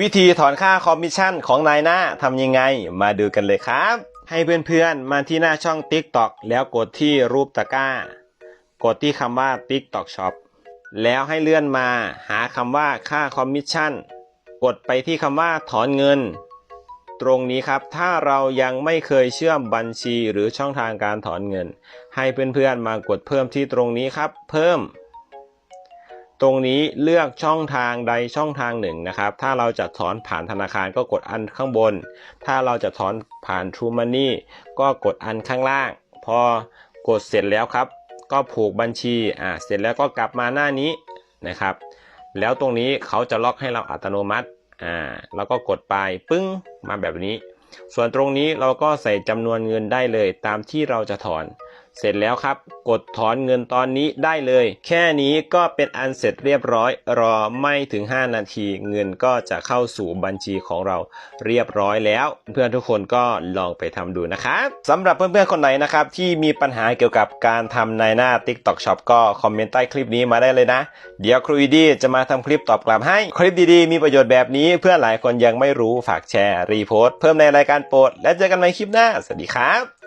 วิธีถอนค่าคอมมิชชั่นของนายหน้าทำยังไงมาดูกันเลยครับ ให้เพื่อนๆ มาที่หน้าช่อง TikTok แล้วกดที่รูปตะกร้า กดที่คำว่า TikTok Shop แล้วให้เลื่อนมาหาคำว่าค่าคอมมิชชั่นกดไปที่คำว่าถอนเงิน ตรงนี้ครับถ้าเรายังไม่เคยเชื่อมบัญชีหรือช่องทางการถอนเงิน ให้เพื่อนๆมากดเพิ่มที่ตรงนี้ครับ เพิ่ม ตรงนี้เลือกช่องทางใดช่องทางหนึ่งนะครับ ถ้าเราจะถอนผ่านธนาคารก็กดอันข้างบน ถ้าเราจะถอนผ่าน True Money ก็กดอันข้างล่าง พอกดเสร็จแล้วครับ ก็ผูกบัญชีอ่าเสร็จแล้วก็กลับมาหน้านี้นะครับ แล้วตรงนี้เขาจะล็อกให้เราอัตโนมัติอ่าแล้วก็กดไปปึ้งมาแบบนี้ ส่วนตรงนี้เราก็ใส่จำนวนเงินได้เลยตามที่เราจะถอน เสร็จแล้วครับ กดถอนเงินตอนนี้ได้เลย แค่นี้ก็เป็นอันเสร็จเรียบร้อย รอไม่ถึง 5 นาทีเงินก็จะเข้าสู่บัญชีของเราเรียบร้อยแล้ว เพื่อนทุกคนก็ลองไปทำดูนะครับสำหรับเพื่อนๆคนไหนนะครับที่มีปัญหาเกี่ยวกับการทำในหน้า TikTok Shop ก็คอมเมนต์ใต้คลิปนี้มาได้เลยนะ เดี๋ยวครูอีดีจะมาทำคลิปตอบกลับให้ คลิปดีๆ มีประโยชน์แบบนี้ เพื่อนหลายคนยังไม่รู้ฝากแชร์รีโพสต์เพิ่มในรายการโปรด และเจอกันใหม่คลิปหน้าสวัสดีครับ